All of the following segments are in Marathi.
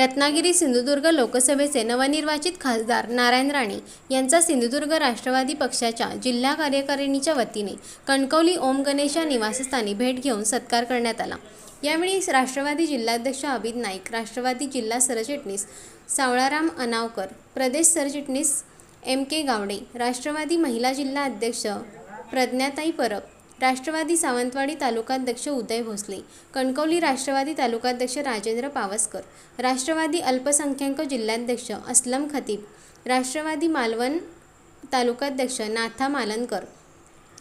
रत्नागिरी सिंधुदुर्ग लोकसभेचे नवनिर्वाचित खासदार नारायण राणे यांचा सिंधुदुर्ग राष्ट्रवादी पक्षाच्या जिल्हा कार्यकारिणीच्या वतीने कणकवली ओम गणेशा निवासस्थानी भेट घेऊन सत्कार करण्यात आला. यावेळी राष्ट्रवादी जिल्हाध्यक्ष अभित नाईक राष्ट्रवादी जिल्हा सरचिटणीस सावळाराम अनावकर प्रदेश सरचिटणीस एम के गावडे राष्ट्रवादी महिला जिल्हा अध्यक्ष प्रज्ञाताई परब राष्ट्रवादी सावंतवाडी तालुकाध्यक्ष उदय भोसले कणकवली राष्ट्रवादी तालुकाध्यक्ष राजेंद्र पावसकर राष्ट्रवादी अल्पसंख्याक जिल्हाध्यक्ष अस्लम खतीब राष्ट्रवादी मालवण तालुकाध्यक्ष नाथा मालनकर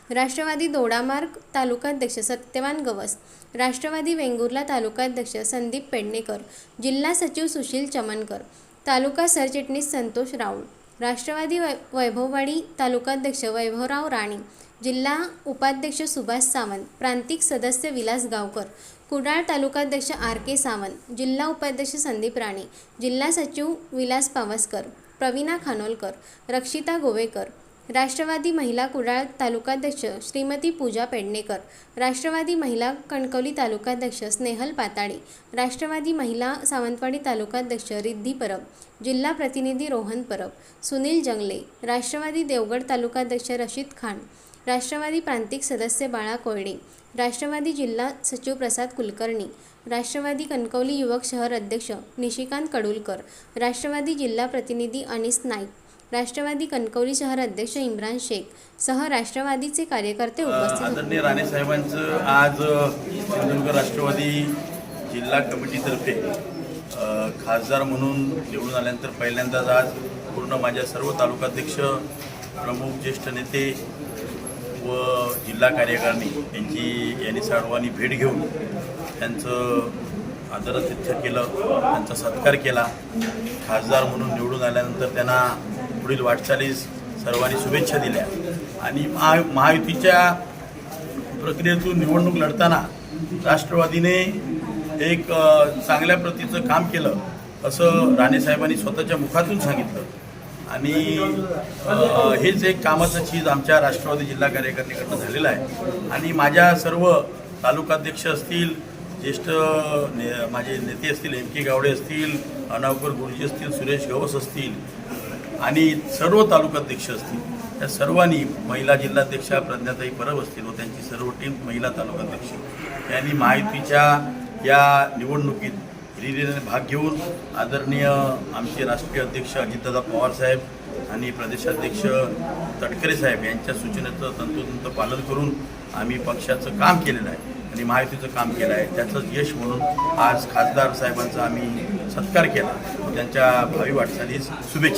राष्ट्रवादी दोडामार्ग तालुकाध्यक्ष सत्यवान गवस राष्ट्रवादी वेंगुर्ला तालुकाध्यक्ष संदीप पेडणेकर जिल्हा सचिव सुशील चमनकर तालुका सरचिटणीस संतोष राऊळ. राष्ट्रवादी वै वैभववाडी तालुकाध्यक्ष वैभवराव राणे जिल्हा उपाध्यक्ष सुभाष सावंत प्रांतिक सदस्य विलास गावकर कुडाळ तालुकाध्यक्ष आर के सावंत जिल्हा उपाध्यक्ष संदीप राणे जिल्हा सचिव विलास पावसकर प्रवीणा खानोलकर रक्षिता गोवेकर राष्ट्रवादी महिला कुडाळ तालुकाध्यक्ष श्रीमती पूजा पेडणेकर राष्ट्रवादी महिला कणकवली तालुकाध्यक्ष स्नेहल पाताळे राष्ट्रवादी महिला सावंतवाडी तालुकाध्यक्ष रिद्धी परब जिल्हा प्रतिनिधी रोहन परब सुनील जंगले राष्ट्रवादी देवगड तालुकाध्यक्ष रशीद खान राष्ट्रवादी प्रांतिक सदस्य बाळा कोयडे राष्ट्रवादी जिल्हा सचिव प्रसाद कुलकर्णी राष्ट्रवादी कणकवली युवक शहर अध्यक्ष निशिकांत कडुलकर राष्ट्रवादी जिल्हा प्रतिनिधी अनिस नाईक राष्ट्रवादी कणकवली शहर अध्यक्ष इम्रान शेख सह राष्ट्रवादीचे कार्यकर्ते उपस्थित राणे साहेबांचं आज राष्ट्रवादी जिल्हा कमिटीतर्फे खासदार म्हणून निवडून आल्यानंतर पहिल्यांदाच आज पूर्ण माझ्या सर्व तालुकाध्यक्ष प्रमुख ज्येष्ठ नेते व जिल्हा कार्यकारिणी यांची यांनी सर्वांनी भेट घेऊन त्यांचं आदरातिथ्य केलं त्यांचा सत्कार केला. खासदार म्हणून निवडून आल्यानंतर त्यांना पुढील वाटचालीस सर्वांनी शुभेच्छा दिल्या. आणि महा महायुतीच्या प्रक्रियेतून निवडणूक लढताना राष्ट्रवादीने एक चांगल्या प्रतीचं काम केलं असं राणेसाहेबांनी स्वतःच्या मुखातून सांगितलं. आणि हेच एक कामाचं चीज आमच्या राष्ट्रवादी जिल्हा कार्यकारिणीकडनं झालेलं आहे. आणि माझ्या सर्व तालुकाध्यक्ष असतील ज्येष्ठ ने माझे नेते असतील एम के गावडे असतील अनावकर गुरुजी असतील सुरेश गवस असतील आणि सर्व तालुकाध्यक्ष असतील त्या सर्वांनी महिला जिल्हाध्यक्षा प्रज्ञाताई परब असतील व त्यांची सर्व टीम महिला तालुकाध्यक्ष. यांनी महायुतीच्या या निवडणुकीत हिरिरीने भाग घेऊन आदरणीय आमचे राष्ट्रीय अध्यक्ष अजितदादा पवार साहेब आणि प्रदेशाध्यक्ष तटकरे साहेब यांच्या सूचनेचं तंतोतंत पालन करून आम्ही पक्षाचं काम केलेलं आहे आणि महायुतीचं काम केलं आहे. त्याचंच यश म्हणून आज खासदार साहेबांचा आम्ही सत्कार केला. त्यांच्या भावी वाटचालीस शुभेच्छा.